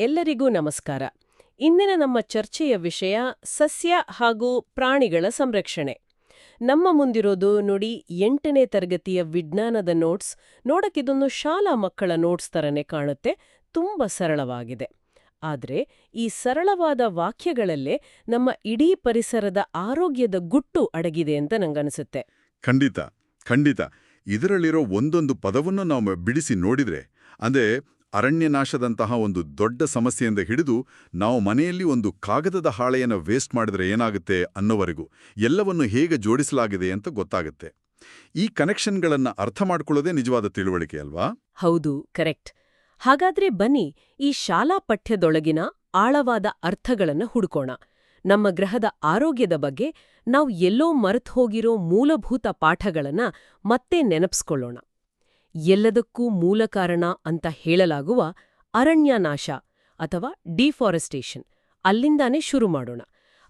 ಎಲ್ಲರಿಗೂ ನಮಸ್ಕಾರ. ಇಂದಿನ ನಮ್ಮ ಚರ್ಚೆಯ ವಿಷಯ ಸಸ್ಯ ಹಾಗೂ ಪ್ರಾಣಿಗಳ ಸಂರಕ್ಷಣೆ. ನಮ್ಮ ಮುಂದಿರೋದು ನೋಡಿ ಎಂಟನೇ ತರಗತಿಯ ವಿಜ್ಞಾನದ ನೋಟ್ಸ್. ನೋಡಕ್ಕಿದೊಂದು ಶಾಲಾ ಮಕ್ಕಳ ನೋಟ್ಸ್ ತರನೇ ಕಾಣುತ್ತೆ. ತುಂಬ ಸರಳವಾಗಿದೆ. ಆದರೆ ಈ ಸರಳವಾದ ವಾಕ್ಯಗಳಲ್ಲೇ ನಮ್ಮ ಇಡೀ ಪರಿಸರದ ಆರೋಗ್ಯದ ಗುಟ್ಟು ಅಡಗಿದೆ ಅಂತ ನಂಗನಿಸುತ್ತೆ. ಖಂಡಿತ ಖಂಡಿತ. ಇದರಲ್ಲಿರೋ ಒಂದೊಂದು ಪದವನ್ನು ನಾವು ಬಿಡಿಸಿ ನೋಡಿದ್ರೆ, ಅಂದ್ರೆ ಅರಣ್ಯನಾಶದಂತಹ ಒಂದು ದೊಡ್ಡ ಸಮಸ್ಯೆಯಿಂದ ಹಿಡಿದು ನಾವು ಮನೆಯಲ್ಲಿ ಒಂದು ಕಾಗದದ ಹಾಳೆಯನ್ನು ವೇಸ್ಟ್ ಮಾಡಿದ್ರೆ ಏನಾಗುತ್ತೆ ಅನ್ನೋವರೆಗೂ ಎಲ್ಲವನ್ನು ಹೇಗೆ ಜೋಡಿಸಲಾಗಿದೆ ಅಂತ ಗೊತ್ತಾಗುತ್ತೆ. ಈ ಕನೆಕ್ಷನ್ಗಳನ್ನು ಅರ್ಥ ಮಾಡಿಕೊಳ್ಳೋದೇ ನಿಜವಾದ ತಿಳುವಳಿಕೆ ಅಲ್ವಾ? ಹೌದು ಕರೆಕ್ಟ್ ಹಾಗಾದ್ರೆ ಬನ್ನಿ, ಈ ಶಾಲಾ ಪಠ್ಯದೊಳಗಿನ ಆಳವಾದ ಅರ್ಥಗಳನ್ನು ಹುಡುಕೋಣ. ನಮ್ಮ ಗ್ರಹದ ಆರೋಗ್ಯದ ಬಗ್ಗೆ ನಾವು ಎಲ್ಲೋ ಮರೆತು ಹೋಗಿರೋ ಮೂಲಭೂತ ಪಾಠಗಳನ್ನ ಮತ್ತೆ ನೆನಪಿಸ್ಕೊಳ್ಳೋಣ. ಎಲ್ಲದಕ್ಕೂ ಮೂಲ ಕಾರಣ ಅಂತ ಹೇಳಲಾಗುವ ಅರಣ್ಯನಾಶ ಅಥವಾ ಡಿಫಾರೆಸ್ಟೇಷನ್. ಅಲ್ಲಿಂದಾನೇ ಶುರು ಮಾಡೋಣ.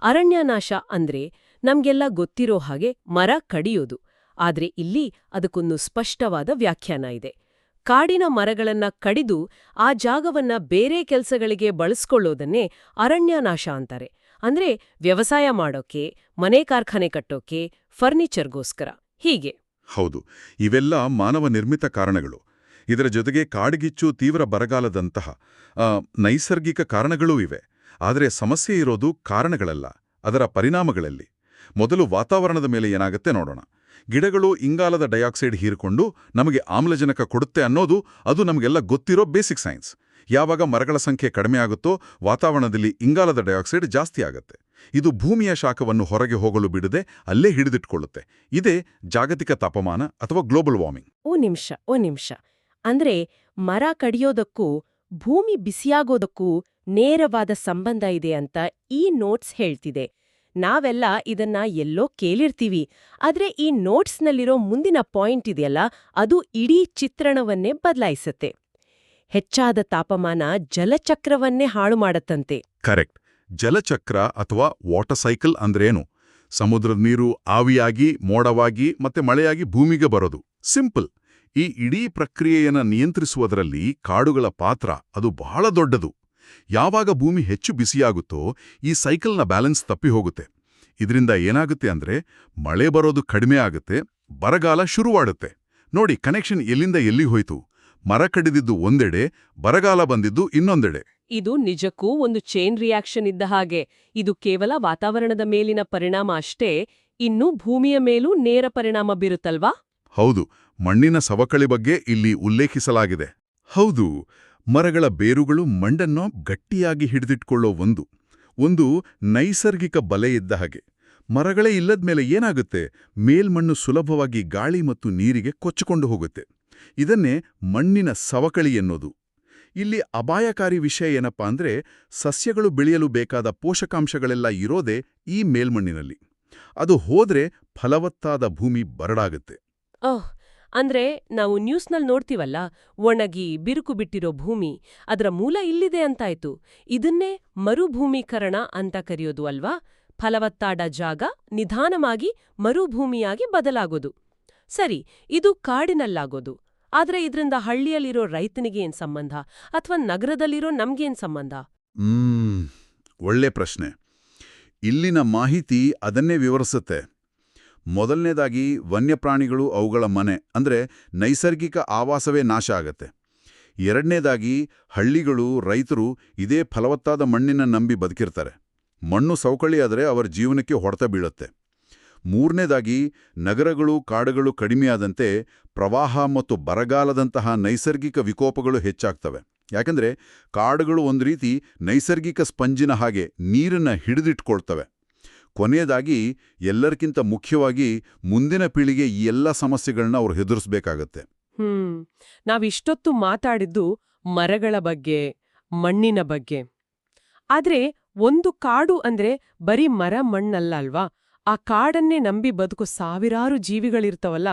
ಅರಣ್ಯನಾಶ ಅಂದ್ರೆ ನಮ್ಗೆಲ್ಲ ಗೊತ್ತಿರೋ ಹಾಗೆ ಮರ ಕಡಿಯೋದು. ಆದ್ರೆ ಇಲ್ಲಿ ಅದಕ್ಕೊಂದು ಸ್ಪಷ್ಟವಾದ ವ್ಯಾಖ್ಯಾನ ಇದೆ. ಕಾಡಿನ ಮರಗಳನ್ನ ಕಡಿದು ಆ ಜಾಗವನ್ನ ಬೇರೆ ಕೆಲಸಗಳಿಗೆ ಬಳಸ್ಕೊಳ್ಳೋದನ್ನೇ ಅರಣ್ಯನಾಶ ಅಂತಾರೆ. ಅಂದ್ರೆ ವ್ಯವಸಾಯ ಮಾಡೋಕೆ, ಮನೆ ಕಾರ್ಖಾನೆ ಕಟ್ಟೋಕೆ, ಫರ್ನಿಚರ್ಗೋಸ್ಕರ. ಹೀಗೆ. ಹೌದು, ಇವೆಲ್ಲ ಮಾನವ ನಿರ್ಮಿತ ಕಾರಣಗಳು. ಇದರ ಜೊತೆಗೆ ಕಾಡ್ಗಿಚ್ಚು ತೀವ್ರ ಬರಗಾಲದಂತಹ ನೈಸರ್ಗಿಕ ಕಾರಣಗಳೂ ಇವೆ. ಆದರೆ ಸಮಸ್ಯೆ ಇರೋದು ಕಾರಣಗಳಲ್ಲ, ಅದರ ಪರಿಣಾಮಗಳಲ್ಲಿ. ಮೊದಲು ವಾತಾವರಣದ ಮೇಲೆ ಏನಾಗುತ್ತೆ ನೋಡೋಣ. ಗಿಡಗಳು ಇಂಗಾಲದ ಡೈಆಕ್ಸೈಡ್ ಹೀರಿಕೊಂಡು ನಮಗೆ ಆಮ್ಲಜನಕ ಕೊಡುತ್ತೆ ಅನ್ನೋದು, ಅದು ನಮಗೆಲ್ಲ ಗೊತ್ತಿರೋ ಬೇಸಿಕ್ ಸೈನ್ಸ್. ಯಾವಾಗ ಮರಗಳ ಸಂಖ್ಯೆ ಕಡಿಮೆ ಆಗುತ್ತೋ ವಾತಾವರಣದಲ್ಲಿ ಇಂಗಾಲದ ಡೈಆಕ್ಸೈಡ್ ಜಾಸ್ತಿ ಆಗುತ್ತೆ. ಇದು ಭೂಮಿಯ ಶಾಖವನ್ನು ಹೊರಗೆ ಹೋಗಲು ಬಿಡದೆ ಅಲ್ಲೇ ಹಿಡಿದಿಟ್ಕೊಳ್ಳುತ್ತೆ ಇದೇ ಜಾಗತಿಕ ತಾಪಮಾನ ಅಥವಾ ಗ್ಲೋಬಲ್ ವಾರ್ಮಿಂಗ್. ಓ ನಿಮಿಷ ಓ ನಿಮಿಷ. ಅಂದ್ರೆ ಮರ ಕಡಿಯೋದಕ್ಕೂ ಭೂಮಿ ಬಿಸಿಯಾಗೋದಕ್ಕೂ ನೇರವಾದ ಸಂಬಂಧ ಇದೆ ಅಂತ ಈ ನೋಟ್ಸ್ ಹೇಳ್ತಿದೆ. ನಾವೆಲ್ಲ ಇದನ್ನ ಎಲ್ಲೋ ಕೇಳಿರ್ತೀವಿ. ಆದ್ರೆ ಈ ನೋಟ್ಸ್ನಲ್ಲಿರೋ ಮುಂದಿನ ಪಾಯಿಂಟ್ ಇದೆಯಲ್ಲ ಅದು ಇಡೀ ಚಿತ್ರಣವನ್ನೇ ಬದಲಾಯಿಸುತ್ತೆ. ಹೆಚ್ಚಾದ ತಾಪಮಾನ ಜಲಚಕ್ರವನ್ನೇ ಹಾಳು ಮಾಡತ್ತಂತೆ. ಕರೆಕ್ಟ್. ಜಲಚಕ್ರ ಅಥವಾ ವಾಟರ್ ಸೈಕಲ್ ಅಂದ್ರೇನು? ಸಮುದ್ರದ ನೀರು ಆವಿಯಾಗಿ, ಮೋಡವಾಗಿ ಮತ್ತೆ ಮಳೆಯಾಗಿ ಭೂಮಿಗೆ ಬರೋದು. ಸಿಂಪಲ್ ಈ ಇಡೀ ಪ್ರಕ್ರಿಯೆಯನ್ನು ನಿಯಂತ್ರಿಸುವುದರಲ್ಲಿ ಕಾಡುಗಳ ಪಾತ್ರ ಅದು ಬಹಳ ದೊಡ್ಡದು. ಯಾವಾಗ ಭೂಮಿ ಹೆಚ್ಚು ಬಿಸಿಯಾಗುತ್ತೋ ಈ ಸೈಕಲ್ನ ಬ್ಯಾಲೆನ್ಸ್ ತಪ್ಪಿ ಹೋಗುತ್ತೆ. ಇದರಿಂದ ಏನಾಗುತ್ತೆ ಅಂದ್ರೆ ಮಳೆ ಬರೋದು ಕಡಿಮೆ ಆಗುತ್ತೆ, ಬರಗಾಲ ಶುರುವಾಡುತ್ತೆ. ನೋಡಿ ಕನೆಕ್ಷನ್ ಎಲ್ಲಿಂದ ಎಲ್ಲಿ ಹೋಯಿತು? ಮರ ಕಡಿದಿದ್ದು ಒಂದೆಡೆ, ಬರಗಾಲ ಬಂದಿದ್ದು ಇನ್ನೊಂದೆಡೆ. ಇದು ನಿಜಕ್ಕೂ ಒಂದು ಚೈನ್ ರಿಯಾಕ್ಷನ್ ಇದ್ದ ಹಾಗೆ. ಇದು ಕೇವಲ ವಾತಾವರಣದ ಮೇಲಿನ ಪರಿಣಾಮ ಅಷ್ಟೇ, ಇನ್ನು ಭೂಮಿಯ ಮೇಲೂ ನೇರ ಪರಿಣಾಮ ಬೀರುತ್ತಲ್ವಾ? ಹೌದು, ಮಣ್ಣಿನ ಸವಕಳಿ ಬಗ್ಗೆ ಇಲ್ಲಿ ಉಲ್ಲೇಖಿಸಲಾಗಿದೆ. ಹೌದು, ಮರಗಳ ಬೇರುಗಳು ಮಣ್ಣನ್ನು ಗಟ್ಟಿಯಾಗಿ ಹಿಡಿದಿಟ್ಕೊಳ್ಳೋ ಒಂದು ಒಂದು ನೈಸರ್ಗಿಕ ಬಲೆ ಇದ್ದ ಹಾಗೆ. ಮರಗಳೇ ಇಲ್ಲದ್ಮೇಲೆ ಏನಾಗುತ್ತೆ? ಮೇಲ್ಮಣ್ಣು ಸುಲಭವಾಗಿ ಗಾಳಿ ಮತ್ತು ನೀರಿಗೆ ಕೊಚ್ಚಿಕೊಂಡು ಹೋಗುತ್ತೆ. ಇದನ್ನೇ ಮಣ್ಣಿನ ಸವಕಳಿ ಎನ್ನೋದು ಇಲ್ಲಿ ಅಪಾಯಕಾರಿ ವಿಷಯ ಏನಪ್ಪಾ ಅಂದ್ರೆ ಸಸ್ಯಗಳು ಬೆಳೆಯಲು ಬೇಕಾದ ಪೋಷಕಾಂಶಗಳೆಲ್ಲ ಇರೋದೇ ಈ ಮೇಲ್ಮಣ್ಣಿನಲ್ಲಿ. ಅದು ಹೋದ್ರೆ ಫಲವತ್ತಾದ ಭೂಮಿ ಬರಡಾಗುತ್ತೆ. ಓಹ್, ಅಂದ್ರೆ ನಾವು ನ್ಯೂಸ್ನಲ್ಲಿ ನೋಡ್ತೀವಲ್ಲ, ಒಣಗಿ ಬಿರುಕು ಬಿಟ್ಟಿರೋ ಭೂಮಿ, ಅದರ ಮೂಲ ಇಲ್ಲಿದೆ ಅಂತಾಯ್ತು. ಇದನ್ನೇ ಮರುಭೂಮೀಕರಣ ಅಂತ ಕರೆಯೋದು ಅಲ್ವಾ? ಫಲವತ್ತಾದ ಜಾಗ ನಿಧಾನವಾಗಿ ಮರುಭೂಮಿಯಾಗಿ ಬದಲಾಗೋದು. ಸರಿ, ಇದು ಕಾಡಿನಲ್ಲಾಗೋದು. ಆದ್ರೆ ಇದ್ರಿಂದ ಹಳ್ಳಿಯಲ್ಲಿರೋ ರೈತನಿಗೆ ಏನ್ ಸಂಬಂಧ? ಅಥವಾ ನಗರದಲ್ಲಿರೋ ನಮ್ಗೇನ್ ಸಂಬಂಧ? ಒಳ್ಳೆ ಪ್ರಶ್ನೆ. ಇಲ್ಲಿನ ಮಾಹಿತಿ ಅದನ್ನೇ ವಿವರಿಸುತ್ತೆ. ಮೊದಲನೇದಾಗಿ ವನ್ಯಪ್ರಾಣಿಗಳು ಅವುಗಳ ಮನೆ, ಅಂದ್ರೆ ನೈಸರ್ಗಿಕ ಆವಾಸವೇ ನಾಶ ಆಗತ್ತೆ. ಎರಡನೇದಾಗಿ ಹಳ್ಳಿಗಳು ರೈತರು ಇದೇ ಫಲವತ್ತಾದ ಮಣ್ಣಿನ ನಂಬಿ ಬದುಕಿರ್ತಾರೆ. ಮಣ್ಣು ಸವಕಳಿಯಾದರೆ ಅವರ ಜೀವನಕ್ಕೆ ಹೊಡೆತ ಬೀಳುತ್ತೆ. ಮೂರನೇದಾಗಿ ನಗರಗಳು ಕಾಡುಗಳು ಕಡಿಮೆಯಾದಂತೆ ಪ್ರವಾಹ ಮತ್ತು ಬರಗಾಲದಂತಹ ನೈಸರ್ಗಿಕ ವಿಕೋಪಗಳು ಹೆಚ್ಚಾಗ್ತವೆ. ಯಾಕಂದ್ರೆ ಕಾಡುಗಳು ಒಂದು ರೀತಿ ನೈಸರ್ಗಿಕ ಸ್ಪಂಜಿನ ಹಾಗೆ ನೀರನ್ನ ಹಿಡಿದಿಟ್ಕೊಳ್ತವೆ. ಕೊನೆಯದಾಗಿ ಎಲ್ಲರಿಗಿಂತ ಮುಖ್ಯವಾಗಿ ಮುಂದಿನ ಪೀಳಿಗೆ ಈ ಎಲ್ಲ ಸಮಸ್ಯೆಗಳನ್ನ ಅವರು ಹೆದರಿಸಬೇಕಾಗತ್ತೆ. ಹ್ಮ್. ನಾವಿಷ್ಟೊತ್ತು ಮಾತಾಡಿದ್ದು ಮರಗಳ ಬಗ್ಗೆ, ಮಣ್ಣಿನ ಬಗ್ಗೆ. ಆದ್ರೆ ಒಂದು ಕಾಡು ಅಂದ್ರೆ ಬರೀ ಮರ ಮಣ್ಣಲ್ಲ ಅಲ್ವಾ? ಆ ಕಾಡನ್ನೇ ನಂಬಿ ಬದುಕು ಸಾವಿರಾರು ಜೀವಿಗಳಿರ್ತವಲ್ಲ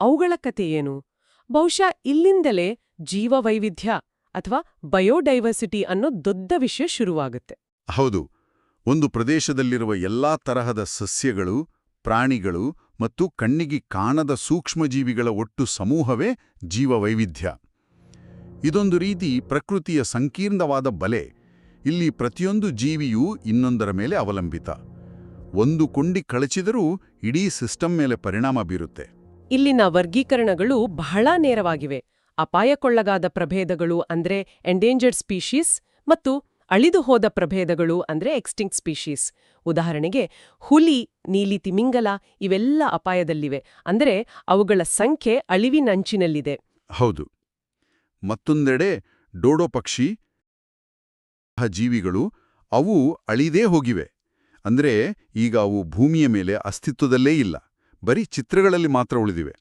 ಅವುಗಳ ಕಥೆಯೇನು ಬಹುಶಃ ಇಲ್ಲಿಂದಲೇ ಜೀವವೈವಿಧ್ಯ ಅಥವಾ ಬಯೋಡೈವರ್ಸಿಟಿ ಅನ್ನೋ ದೊಡ್ಡ ವಿಷಯ ಶುರುವಾಗುತ್ತೆ. ಹೌದು. ಒಂದು ಪ್ರದೇಶದಲ್ಲಿರುವ ಎಲ್ಲಾ ತರಹದ ಸಸ್ಯಗಳು, ಪ್ರಾಣಿಗಳು ಮತ್ತು ಕಣ್ಣಿಗೆ ಕಾಣದ ಸೂಕ್ಷ್ಮಜೀವಿಗಳ ಒಟ್ಟು ಸಮೂಹವೇ ಜೀವವೈವಿಧ್ಯ. ಇದೊಂದು ರೀತಿ ಪ್ರಕೃತಿಯ ಸಂಕೀರ್ಣವಾದ ಬಲೆ. ಇಲ್ಲಿ ಪ್ರತಿಯೊಂದು ಜೀವಿಯೂ ಇನ್ನೊಂದರ ಮೇಲೆ ಅವಲಂಬಿತ. ಒಂದು ಕೊಂಡಿ ಕಳಚಿದರೂ ಇಡೀ ಸಿಸ್ಟಮ್ ಮೇಲೆ ಪರಿಣಾಮ ಬೀರುತ್ತೆ. ಇಲ್ಲಿನ ವರ್ಗೀಕರಣಗಳು ಬಹಳ ನೇರವಾಗಿವೆ. ಅಪಾಯಕ್ಕೊಳಗಾದ ಪ್ರಭೇದಗಳು ಅಂದ್ರೆ ಎಂಡೇಂಜರ್ಡ್ ಸ್ಪೀಶೀಸ್ ಮತ್ತು ಅಳಿದು ಹೋದ ಪ್ರಭೇದಗಳು ಅಂದ್ರೆ ಎಕ್ಸ್ಟಿಂಕ್ಟ್ ಸ್ಪೀಶೀಸ್ ಉದಾಹರಣೆಗೆ ಹುಲಿ, ನೀಲಿ ತಿಮಿಂಗಲ ಇವೆಲ್ಲ ಅಪಾಯದಲ್ಲಿವೆ. ಅಂದರೆ ಅವುಗಳ ಸಂಖ್ಯೆ ಅಳಿವಿನಂಚಿನಲ್ಲಿದೆ. ಹೌದು. ಮತ್ತೊಂದೆಡೆ ಡೋಡೋ ಪಕ್ಷಿ ಜೀವಿಗಳು ಅವು ಅಳಿದೇ ಹೋಗಿವೆ. ಅಂದ್ರೆ ಈಗ ಅವು ಭೂಮಿಯ ಮೇಲೆ ಅಸ್ತಿತ್ವದಲ್ಲೇ ಇಲ್ಲ. ಬರೀ ಚಿತ್ರಗಳಲ್ಲಿ ಮಾತ್ರ ಉಳಿದಿವೆ.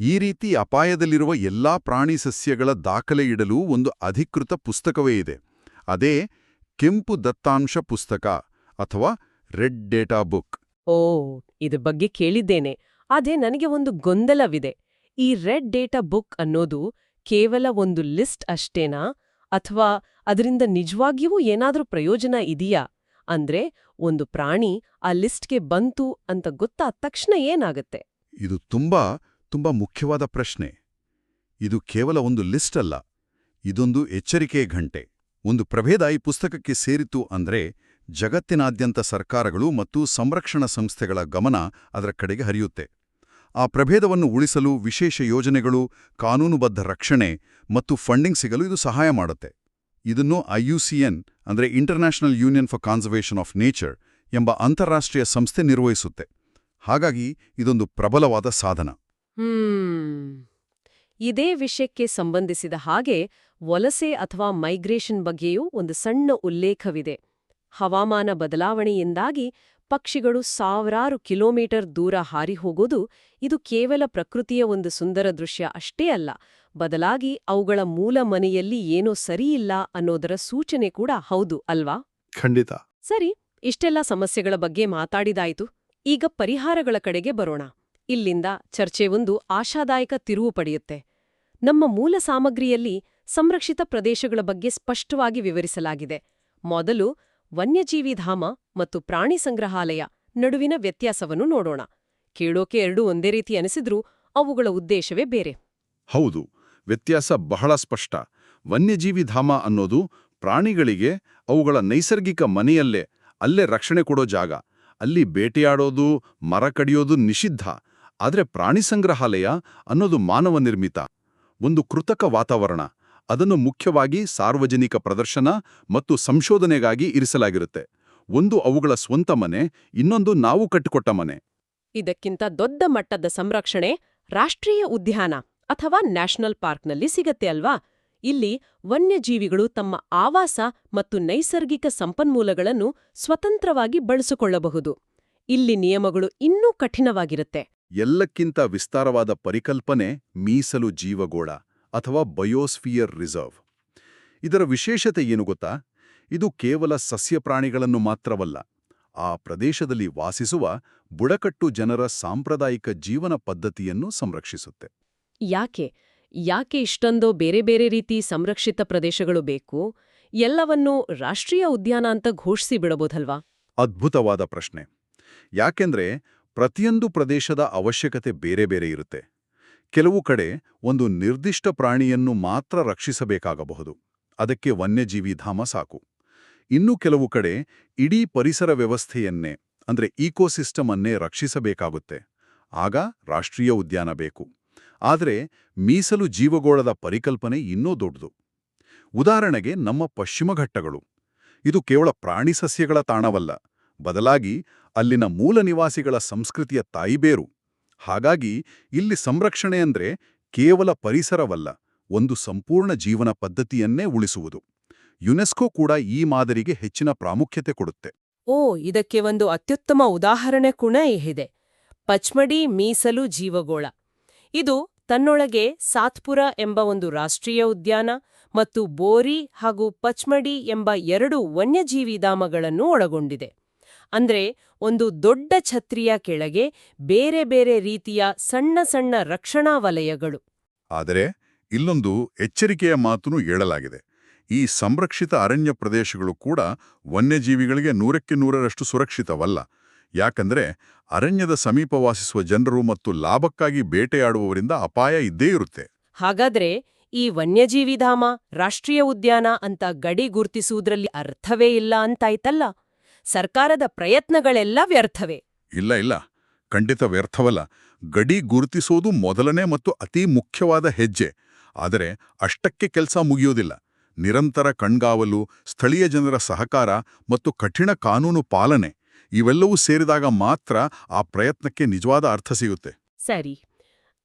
ಈ ರೀತಿ ಅಪಾಯದಲ್ಲಿರುವ ಎಲ್ಲಾ ಪ್ರಾಣಿ ಸಸ್ಯಗಳ ದಾಖಲೆ ಇಡಲು ಒಂದು ಅಧಿಕೃತ ಪುಸ್ತಕವೇ ಇದೆ. ಅದೇ ಕೆಂಪು ದತ್ತಾಂಶ ಪುಸ್ತಕ ಅಥವಾ ರೆಡ್ ಡೇಟಾ ಬುಕ್. ಓ, ಇದ್ರ ಬಗ್ಗೆ ಕೇಳಿದ್ದೇನೆ. ಅದೇ ನನಗೆ ಒಂದು ಗೊಂದಲವಿದೆ. ಈ ರೆಡ್ ಡೇಟಾ ಬುಕ್ ಅನ್ನೋದು ಕೇವಲ ಒಂದು ಲಿಸ್ಟ್ ಅಷ್ಟೇನಾ? ಅಥವಾ ಅದರಿಂದ ನಿಜವಾಗಿಯೂ ಏನಾದರೂ ಪ್ರಯೋಜನ ಇದೆಯಾ? ಅಂದ್ರೆ ಒಂದು ಪ್ರಾಣಿ ಆ ಲಿಸ್ಟ್ಗೆ ಬಂತು ಅಂತ ಗೊತ್ತಾದ ತಕ್ಷಣ ಏನಾಗುತ್ತೆ? ಇದು ತುಂಬಾ ತುಂಬಾ ಮುಖ್ಯವಾದ ಪ್ರಶ್ನೆ. ಇದು ಕೇವಲ ಒಂದು ಲಿಸ್ಟ್ ಅಲ್ಲ, ಇದೊಂದು ಎಚ್ಚರಿಕೆ ಘಂಟೆ. ಒಂದು ಪ್ರಭೇದ ಈ ಪುಸ್ತಕಕ್ಕೆ ಸೇರಿತು ಅಂದ್ರೆ ಜಗತ್ತಿನಾದ್ಯಂತ ಸರ್ಕಾರಗಳು ಮತ್ತು ಸಂರಕ್ಷಣಾ ಸಂಸ್ಥೆಗಳ ಗಮನ ಅದರ ಕಡೆಗೆ ಹರಿಯುತ್ತೆ. ಆ ಪ್ರಭೇದವನ್ನು ಉಳಿಸಲು ವಿಶೇಷ ಯೋಜನೆಗಳು, ಕಾನೂನುಬದ್ಧ ರಕ್ಷಣೆ ಮತ್ತು ಫಂಡಿಂಗ್ ಸಿಗಲು ಇದು ಸಹಾಯ ಮಾಡುತ್ತೆ. ಇದನ್ನು ಐಯುಸಿಎನ್ ಅಂದ್ರೆ international union for conservation of nature ಎಂಬ ಅಂತಾರಾಷ್ಟ್ರೀಯ ಸಂಸ್ಥೆ ನಿರ್ವಹಿಸುತ್ತೆ. ಹಾಗಾಗಿ ಇದೊಂದು ಪ್ರಬಲವಾದ ಸಾಧನ. ಇದೇ ವಿಷಯಕ್ಕೆ ಸಂಬಂಧಿಸಿದ ಹಾಗೆ ವಲಸೆ ಅಥವಾ ಮೈಗ್ರೇಷನ್ ಬಗ್ಗೆಯೂ ಒಂದು ಸಣ್ಣ ಉಲ್ಲೇಖವಿದೆ. ಹವಾಮಾನ ಬದಲಾವಣೆಯಿಂದಾಗಿ ಪಕ್ಷಿಗಳು ಸಾವಿರಾರು ಕಿಲೋಮೀಟರ್ ದೂರ ಹಾರಿ ಹೋಗೋದು ಇದು ಕೇವಲ ಪ್ರಕೃತಿಯ ಒಂದು ಸುಂದರ ದೃಶ್ಯ ಅಷ್ಟೇ ಅಲ್ಲ ಬದಲಾಗಿ ಅವುಗಳ ಮೂಲ ಮನೆಯಲ್ಲಿ ಏನೋ ಸರಿಯಿಲ್ಲ ಅನ್ನೋದರ ಸೂಚನೆ ಕೂಡ ಹೌದು ಅಲ್ವಾ? ಖಂಡಿತ. ಸರಿ ಇಷ್ಟೆಲ್ಲ ಸಮಸ್ಯೆಗಳ ಬಗ್ಗೆ ಮಾತಾಡಿದಾಯಿತು. ಈಗ ಪರಿಹಾರಗಳ ಕಡೆಗೆ ಬರೋಣ. ಇಲ್ಲಿಂದ ಚರ್ಚೆ ಒಂದು ಆಶಾದಾಯಕ ತಿರುವು ಪಡೆಯುತ್ತೆ. ನಮ್ಮ ಮೂಲ ಸಾಮಗ್ರಿಯಲ್ಲಿ ಸಂರಕ್ಷಿತ ಪ್ರದೇಶಗಳ ಬಗ್ಗೆ ಸ್ಪಷ್ಟವಾಗಿ ವಿವರಿಸಲಾಗಿದೆ. ಮೊದಲು ವನ್ಯಜೀವಿ ಧಾಮ ಮತ್ತು ಪ್ರಾಣಿ ಸಂಗ್ರಹಾಲಯ ನಡುವಿನ ವ್ಯತ್ಯಾಸವನ್ನು ನೋಡೋಣ. ಕೇಳೋಕೆ ಎರಡೂ ಒಂದೇ ರೀತಿ ಅನಿಸಿದ್ರೂ ಅವುಗಳ ಉದ್ದೇಶವೇ ಬೇರೆ. ಹೌದು, ವ್ಯತ್ಯಾಸ ಬಹಳ ಸ್ಪಷ್ಟ. ವನ್ಯಜೀವಿಧಾಮ ಅನ್ನೋದು ಪ್ರಾಣಿಗಳಿಗೆ ಅವುಗಳ ನೈಸರ್ಗಿಕ ಮನೆಯಲ್ಲೇ, ಅಲ್ಲೇ ರಕ್ಷಣೆ ಕೊಡೋ ಜಾಗ. ಅಲ್ಲಿ ಬೇಟೆಯಾಡೋದು, ಮರ ಕಡಿಯೋದು ನಿಷಿದ್ಧ. ಆದರೆ ಪ್ರಾಣಿ ಸಂಗ್ರಹಾಲಯ ಅನ್ನೋದು ಮಾನವ ನಿರ್ಮಿತ. ಒಂದು ಕೃತಕ ವಾತಾವರಣ. ಅದನ್ನು ಮುಖ್ಯವಾಗಿ ಸಾರ್ವಜನಿಕ ಪ್ರದರ್ಶನ ಮತ್ತು ಸಂಶೋಧನೆಗಾಗಿ ಇರಿಸಲಾಗಿರುತ್ತೆ. ಒಂದು ಅವುಗಳ ಸ್ವಂತ ಮನೆ ಇನ್ನೊಂದು ನಾವು ಕಟ್ಟಿಕೊಟ್ಟ ಮನೆ. ಇದಕ್ಕಿಂತ ದೊಡ್ಡ ಮಟ್ಟದ ಸಂರಕ್ಷಣೆ ರಾಷ್ಟ್ರೀಯ ಉದ್ಯಾನ ಅಥವಾ ನ್ಯಾಷನಲ್ ಪಾರ್ಕ್ನಲ್ಲಿ ಸಿಗತ್ತೆ ಅಲ್ವಾ? ಇಲ್ಲಿ ವನ್ಯಜೀವಿಗಳು ತಮ್ಮ ಆವಾಸ ಮತ್ತು ನೈಸರ್ಗಿಕ ಸಂಪನ್ಮೂಲಗಳನ್ನು ಸ್ವತಂತ್ರವಾಗಿ ಬಳಸಿಕೊಳ್ಳಬಹುದು. ಇಲ್ಲಿ ನಿಯಮಗಳು ಇನ್ನೂ ಕಠಿಣವಾಗಿರುತ್ತೆ. ಎಲ್ಲಕ್ಕಿಂತ ವಿಸ್ತಾರವಾದ ಪರಿಕಲ್ಪನೆ ಮೀಸಲು ಜೀವಗೋಳ. ಅಥವಾ ಬಯೋಸ್ಫಿಯರ್ ರಿಸರ್ವ್. ಇದರ ವಿಶೇಷತೆ ಏನು ಗೊತ್ತಾ? ಇದು ಕೇವಲ ಸಸ್ಯ ಪ್ರಾಣಿಗಳನ್ನು ಮಾತ್ರವಲ್ಲ ಆ ಪ್ರದೇಶದಲ್ಲಿ ವಾಸಿಸುವ ಬುಡಕಟ್ಟು ಜನರ ಸಾಂಪ್ರದಾಯಿಕ ಜೀವನ ಪದ್ಧತಿಯನ್ನು ಸಂರಕ್ಷಿಸುತ್ತೆ. ಯಾಕೆ? ಯಾಕೆ ಇಷ್ಟೊಂದು ಬೇರೆ ಬೇರೆ ರೀತಿ ಸಂರಕ್ಷಿತ ಪ್ರದೇಶಗಳು ಬೇಕು? ಎಲ್ಲವನ್ನೂ ರಾಷ್ಟ್ರೀಯ ಉದ್ಯಾನ ಅಂತ ಘೋಷಿಸಿ ಬಿಡಬಹುದಲ್ವಾ ಅದ್ಭುತವಾದ ಪ್ರಶ್ನೆ. ಯಾಕೆಂದ್ರೆ ಪ್ರತಿಯೊಂದು ಪ್ರದೇಶದ ಅವಶ್ಯಕತೆ ಬೇರೆ ಬೇರೆ ಇರುತ್ತೆ. ಕೆಲವು ಕಡೆ ಒಂದು ನಿರ್ದಿಷ್ಟ ಪ್ರಾಣಿಯನ್ನು ಮಾತ್ರ ರಕ್ಷಿಸಬೇಕಾಗಬಹುದು. ಅದಕ್ಕೆ ವನ್ಯಜೀವಿಧಾಮ ಸಾಕು. ಇನ್ನು ಕೆಲವು ಕಡೆ ಇಡೀ ಪರಿಸರ ವ್ಯವಸ್ಥೆಯನ್ನೇ, ಅಂದ್ರೆ ಈಕೋಸಿಸ್ಟಮ್ ಅನ್ನೇ ರಕ್ಷಿಸಬೇಕಾಗುತ್ತೆ. ಆಗ ರಾಷ್ಟ್ರೀಯ ಉದ್ಯಾನ ಬೇಕು. ಆದರೆ ಮೀಸಲು ಜೀವಗೋಳದ ಪರಿಕಲ್ಪನೆ ಇನ್ನೂ ದೊಡ್ಡದು. ಉದಾಹರಣೆಗೆ ನಮ್ಮ ಪಶ್ಚಿಮ ಘಟ್ಟಗಳು. ಇದು ಕೇವಲ ಪ್ರಾಣಿ ಸಸ್ಯಗಳ ತಾಣವಲ್ಲ. ಬದಲಾಗಿ ಅಲ್ಲಿನ ಮೂಲ ನಿವಾಸಿಗಳ ಸಂಸ್ಕೃತಿಯ ತಾಯಿಬೇರು. ಹಾಗಾಗಿ ಇಲ್ಲಿ ಸಂರಕ್ಷಣೆ ಅಂದ್ರೆ ಕೇವಲ ಪರಿಸರವಲ್ಲ, ಒಂದು ಸಂಪೂರ್ಣ ಜೀವನ ಪದ್ಧತಿಯನ್ನೇ ಉಳಿಸುವುದು. ಯುನೆಸ್ಕೋ ಕೂಡ ಈ ಮಾದರಿಗೆ ಹೆಚ್ಚಿನ ಪ್ರಾಮುಖ್ಯತೆ ಕೊಡುತ್ತೆ. ಓ, ಇದಕ್ಕೆ ಒಂದು ಅತ್ಯುತ್ತಮ ಉದಾಹರಣೆ ಕೂಡ ಇದೆ ಪಚ್ಮಡಿ ಮೀಸಲು ಜೀವಗೋಳ. ಇದು ತನ್ನೊಳಗೆ ಸಾತ್ಪುರ ಎಂಬ ಒಂದು ರಾಷ್ಟ್ರೀಯ ಉದ್ಯಾನ ಮತ್ತು ಬೋರಿ ಹಾಗೂ ಪಚ್ಮಡಿ ಎಂಬ ಎರಡು ವನ್ಯಜೀವಿಧಾಮಗಳನ್ನು ಒಳಗೊಂಡಿದೆ. ಅಂದ್ರೆ ಒಂದು ದೊಡ್ಡ ಛತ್ರಿಯ ಕೆಳಗೆ ಬೇರೆ ಬೇರೆ ರೀತಿಯ ಸಣ್ಣ ಸಣ್ಣ ರಕ್ಷಣಾ ವಲಯಗಳು. ಆದರೆ ಇಲ್ಲೊಂದು ಎಚ್ಚರಿಕೆಯ ಮಾತನ್ನು ಹೇಳಲಾಗಿದೆ. ಈ ಸಂರಕ್ಷಿತ ಅರಣ್ಯ ಪ್ರದೇಶಗಳು ಕೂಡ ವನ್ಯಜೀವಿಗಳಿಗೆ ನೂರಕ್ಕೆ ನೂರರಷ್ಟು ಸುರಕ್ಷಿತವಲ್ಲ. ಯಾಕಂದ್ರೆ ಅರಣ್ಯದ ಸಮೀಪ ವಾಸಿಸುವ ಜನರು ಮತ್ತು ಲಾಭಕ್ಕಾಗಿ ಬೇಟೆಯಾಡುವವರಿಂದ ಅಪಾಯ ಇದ್ದೇ ಇರುತ್ತೆ. ಹಾಗಾದ್ರೆ ಈ ವನ್ಯಜೀವಿಧಾಮ ರಾಷ್ಟ್ರೀಯ ಉದ್ಯಾನ ಅಂತ ಗಡಿ ಗುರುತಿಸುವುದರಲ್ಲಿ ಅರ್ಥವೇ ಇಲ್ಲ ಅಂತಾಯ್ತಲ್ಲ? ಸರ್ಕಾರದ ಪ್ರಯತ್ನಗಳೆಲ್ಲ ವ್ಯರ್ಥವೇ. ಇಲ್ಲ ಇಲ್ಲ. ಖಂಡಿತ ವ್ಯರ್ಥವಲ್ಲ. ಗಡಿ ಗುರುತಿಸೋದು ಮೊದಲನೇ ಮತ್ತು ಅತಿ ಮುಖ್ಯವಾದ ಹೆಜ್ಜೆ. ಆದರೆ ಅಷ್ಟಕ್ಕೆ ಕೆಲಸ ಮುಗಿಯೋದಿಲ್ಲ. ನಿರಂತರ ಕಣ್ಗಾವಲು ಸ್ಥಳೀಯ ಜನರ ಸಹಕಾರ ಮತ್ತು ಕಠಿಣ ಕಾನೂನು ಪಾಲನೆ ಇವೆಲ್ಲವೂ ಸೇರಿದಾಗ ಮಾತ್ರ ಆ ಪ್ರಯತ್ನಕ್ಕೆ ನಿಜವಾದ ಅರ್ಥ ಸಿಗುತ್ತೆ. ಸರಿ.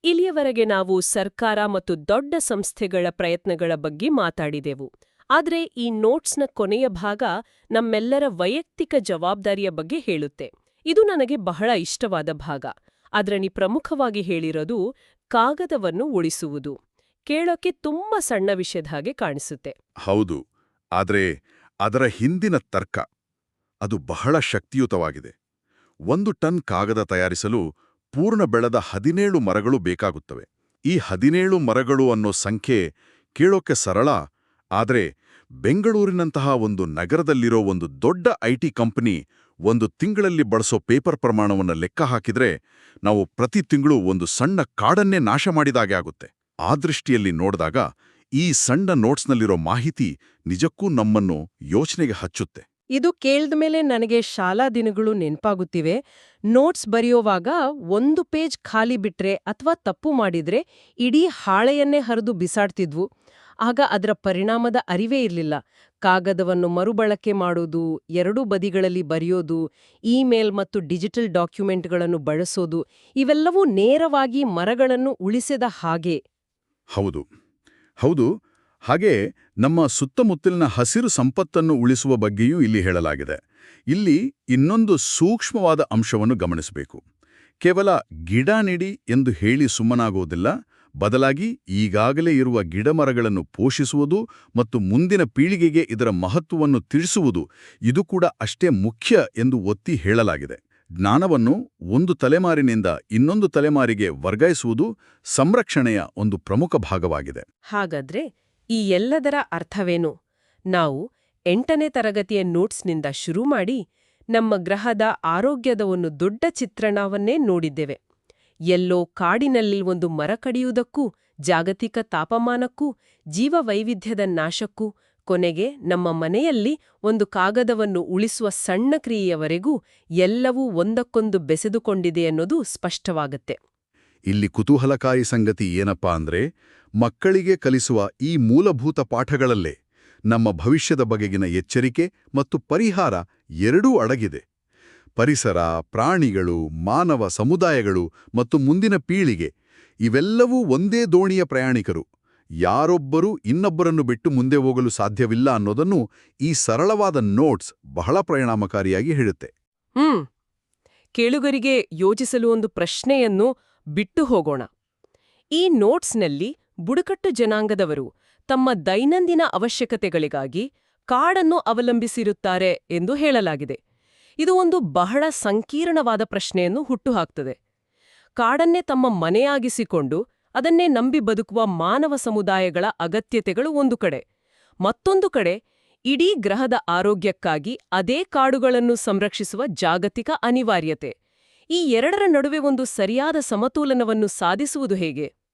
ಇಲ್ಲಿಯವರೆಗೆ ನಾವು ಸರ್ಕಾರ ಮತ್ತು ದೊಡ್ಡ ಸಂಸ್ಥೆಗಳ ಪ್ರಯತ್ನಗಳ ಬಗ್ಗೆ ಮಾತಾಡಿದೆವು. ಆದ್ರೆ ಈ ನೋಟ್ಸ್ನ ಕೊನೆಯ ಭಾಗ ನಮ್ಮೆಲ್ಲರ ವೈಯಕ್ತಿಕ ಜವಾಬ್ದಾರಿಯ ಬಗ್ಗೆ ಹೇಳುತ್ತೆ. ಇದು ನನಗೆ ಬಹಳ ಇಷ್ಟವಾದ ಭಾಗ. ಅದರಲ್ಲಿ ಪ್ರಮುಖವಾಗಿ ಹೇಳಿರೋದು ಕಾಗದವನ್ನು ಉಳಿಸುವುದು. ಕೇಳೋಕೆ ತುಂಬಾ ಸಣ್ಣ ವಿಷಯದ ಹಾಗೆ ಕಾಣಿಸುತ್ತೆ. ಹೌದು. ಆದರೆ ಅದರ ಹಿಂದಿನ ತರ್ಕ, ಅದು ಬಹಳ ಶಕ್ತಿಯುತವಾಗಿದೆ. ಒಂದು ಟನ್ ಕಾಗದ ತಯಾರಿಸಲು ಪೂರ್ಣ ಬೆಳೆದ ಹದಿನೇಳು ಮರಗಳು ಬೇಕಾಗುತ್ತವೆ. ಈ ಹದಿನೇಳು ಮರಗಳು ಅನ್ನೋ ಸಂಖ್ಯೆ ಕೇಳೋಕೆ ಸರಳ ಆದರೆ ಬೆಂಗಳೂರಿನಂತಹ ಒಂದು ನಗರದಲ್ಲಿರೋ ಒಂದು ದೊಡ್ಡ ಐಟಿ ಕಂಪನಿ ಒಂದು ತಿಂಗಳಲ್ಲಿ ಬಳಸೋ ಪೇಪರ್ ಪ್ರಮಾಣವನ್ನು ಲೆಕ್ಕ ಹಾಕಿದ್ರೆ ನಾವು ಪ್ರತಿ ತಿಂಗಳು ಒಂದು ಸಣ್ಣ ಕಾಡನ್ನೇ ನಾಶ ಮಾಡಿದಾಗೆ ಆಗುತ್ತೆ. ಆ ದೃಷ್ಟಿಯಲ್ಲಿ ನೋಡಿದಾಗ ಈ ಸಣ್ಣ ನೋಟ್ಸ್ನಲ್ಲಿರೋ ಮಾಹಿತಿ ನಿಜಕ್ಕೂ ನಮ್ಮನ್ನು ಯೋಚನೆಗೆ ಹಚ್ಚುತ್ತೆ. ಇದು ಕೇಳ್ದ ಮೇಲೆ ನನಗೆ ಶಾಲಾ ದಿನಗಳು ನೆನಪಾಗುತ್ತಿವೆ. ನೋಟ್ಸ್ ಬರೆಯುವಾಗ ಒಂದು ಪೇಜ್ ಖಾಲಿ ಬಿಟ್ರೆ ಅಥವಾ ತಪ್ಪು ಮಾಡಿದ್ರೆ ಇಡೀ ಹಾಳೆಯನ್ನೇ ಹರಿದು ಬಿಸಾಡ್ತಿದ್ವು. ಆಗ ಅದರ ಪರಿಣಾಮದ ಅರಿವೇ ಇರಲಿಲ್ಲ. ಕಾಗದವನ್ನು ಮರುಬಳಕೆ ಮಾಡೋದು, ಎರಡೂ ಬದಿಗಳಲ್ಲಿ ಬರೆಯೋದು, ಇಮೇಲ್ ಮತ್ತು ಡಿಜಿಟಲ್ ಡಾಕ್ಯುಮೆಂಟ್ಗಳನ್ನು ಬಳಸೋದು, ಇವೆಲ್ಲವೂ ನೇರವಾಗಿ ಮರಗಳನ್ನು ಉಳಿಸಿದ ಹಾಗೆ. ಹೌದು. ಹೌದು. ಹಾಗೆ ನಮ್ಮ ಸುತ್ತಮುತ್ತಲಿನ ಹಸಿರು ಸಂಪತ್ತನ್ನು ಉಳಿಸುವ ಬಗ್ಗೆಯೂ ಇಲ್ಲಿ ಹೇಳಲಾಗಿದೆ. ಇಲ್ಲಿ ಇನ್ನೊಂದು ಸೂಕ್ಷ್ಮವಾದ ಅಂಶವನ್ನು ಗಮನಿಸಬೇಕು. ಕೇವಲ ಗಿಡ ನೆಡಿ ಎಂದು ಹೇಳಿ ಸುಮ್ಮನಾಗುವುದಿಲ್ಲ ಬದಲಾಗಿ ಈಗಾಗಲೇ ಇರುವ ಗಿಡಮರಗಳನ್ನು ಪೋಷಿಸುವುದು ಮತ್ತು ಮುಂದಿನ ಪೀಳಿಗೆಗೆ ಇದರ ಮಹತ್ವವನ್ನು ತಿಳಿಸುವುದು ಇದು ಕೂಡ ಅಷ್ಟೇ ಮುಖ್ಯ ಎಂದು ಒತ್ತಿ ಹೇಳಲಾಗಿದೆ. ಜ್ಞಾನವನ್ನು ಒಂದು ತಲೆಮಾರಿನಿಂದ ಇನ್ನೊಂದು ತಲೆಮಾರಿಗೆ ವರ್ಗಾಯಿಸುವುದು ಸಂರಕ್ಷಣೆಯ ಒಂದು ಪ್ರಮುಖ ಭಾಗವಾಗಿದೆ. ಹಾಗಾದ್ರೆ ಈ ಎಲ್ಲದರ ಅರ್ಥವೇನು? ನಾವು ಎಂಟನೇ ತರಗತಿಯ ನೋಟ್ಸ್ನಿಂದ ಶುರು ಮಾಡಿ ನಮ್ಮ ಗ್ರಹದ ಆರೋಗ್ಯದ ಒಂದು ದೊಡ್ಡ ಚಿತ್ರಣವನ್ನೇ ನೋಡಿದ್ದೇವೆ. ಎಲ್ಲೋ ಕಾಡಿನಲ್ಲಿ ಒಂದು ಮರ ಕಡಿಯುವುದಕ್ಕೂ, ಜಾಗತಿಕ ತಾಪಮಾನಕ್ಕೂ, ಜೀವವೈವಿಧ್ಯದ ನಾಶಕ್ಕೂ, ಕೊನೆಗೆ ನಮ್ಮ ಮನೆಯಲ್ಲಿ ಒಂದು ಕಾಗದವನ್ನು ಉಳಿಸುವ ಸಣ್ಣ ಕ್ರಿಯೆಯವರೆಗೂ ಎಲ್ಲವೂ ಒಂದಕ್ಕೊಂದು ಬೆಸೆದುಕೊಂಡಿದೆ ಅನ್ನೋದು ಸ್ಪಷ್ಟವಾಗತ್ತೆ. ಇಲ್ಲಿ ಕುತೂಹಲಕಾರಿ ಸಂಗತಿ ಏನಪ್ಪಾ ಅಂದ್ರೆ, ಮಕ್ಕಳಿಗೆ ಕಲಿಸುವ ಈ ಮೂಲಭೂತ ಪಾಠಗಳಲ್ಲೇ ನಮ್ಮ ಭವಿಷ್ಯದ ಬಗೆಗಿನ ಎಚ್ಚರಿಕೆ ಮತ್ತು ಪರಿಹಾರ ಎರಡೂ ಅಡಗಿದೆ. ಪರಿಸರ, ಪ್ರಾಣಿಗಳು, ಮಾನವ ಸಮುದಾಯಗಳು ಮತ್ತು ಮುಂದಿನ ಪೀಳಿಗೆ ಇವೆಲ್ಲವೂ ಒಂದೇ ದೋಣಿಯ ಪ್ರಯಾಣಿಕರು. ಯಾರೊಬ್ಬರೂ ಇನ್ನೊಬ್ಬರನ್ನು ಬಿಟ್ಟು ಮುಂದೆ ಹೋಗಲು ಸಾಧ್ಯವಿಲ್ಲ ಅನ್ನೋದನ್ನು ಈ ಸರಳವಾದ ನೋಟ್ಸ್ ಬಹಳ ಪರಿಣಾಮಕಾರಿಯಾಗಿ ಹೇಳುತ್ತೆ. ಹ್ಮ್. ಕೇಳುಗರಿಗೆ ಯೋಚಿಸಲು ಒಂದು ಪ್ರಶ್ನೆಯನ್ನು ಬಿಟ್ಟು ಹೋಗೋಣ. ಈ ನೋಟ್ಸ್ನಲ್ಲಿ ಬುಡಕಟ್ಟು ಜನಾಂಗದವರು ತಮ್ಮ ದೈನಂದಿನ ಅವಶ್ಯಕತೆಗಳಿಗಾಗಿ ಕಾಡನ್ನು ಅವಲಂಬಿಸಿರುತ್ತಾರೆ ಎಂದು ಹೇಳಲಾಗಿದೆ. ಇದು ಒಂದು ಬಹಳ ಸಂಕೀರ್ಣವಾದ ಪ್ರಶ್ನೆಯನ್ನು ಹುಟ್ಟುಹಾಕ್ತದೆ. ಕಾಡನ್ನೇ ತಮ್ಮ ಮನೆಯಾಗಿಸಿಕೊಂಡು ಅದನ್ನೇ ನಂಬಿ ಬದುಕುವ ಮಾನವ ಸಮುದಾಯಗಳ ಅಗತ್ಯತೆಗಳು ಒಂದು ಕಡೆ. ಮತ್ತೊಂದು ಕಡೆ, ಇಡೀ ಗ್ರಹದ ಆರೋಗ್ಯಕ್ಕಾಗಿ ಅದೇ ಕಾಡುಗಳನ್ನು ಸಂರಕ್ಷಿಸುವ ಜಾಗತಿಕ ಅನಿವಾರ್ಯತೆ. ಈ ಎರಡರ ನಡುವೆ ಒಂದು ಸರಿಯಾದ ಸಮತೋಲನವನ್ನು ಸಾಧಿಸುವುದು ಹೇಗೆ?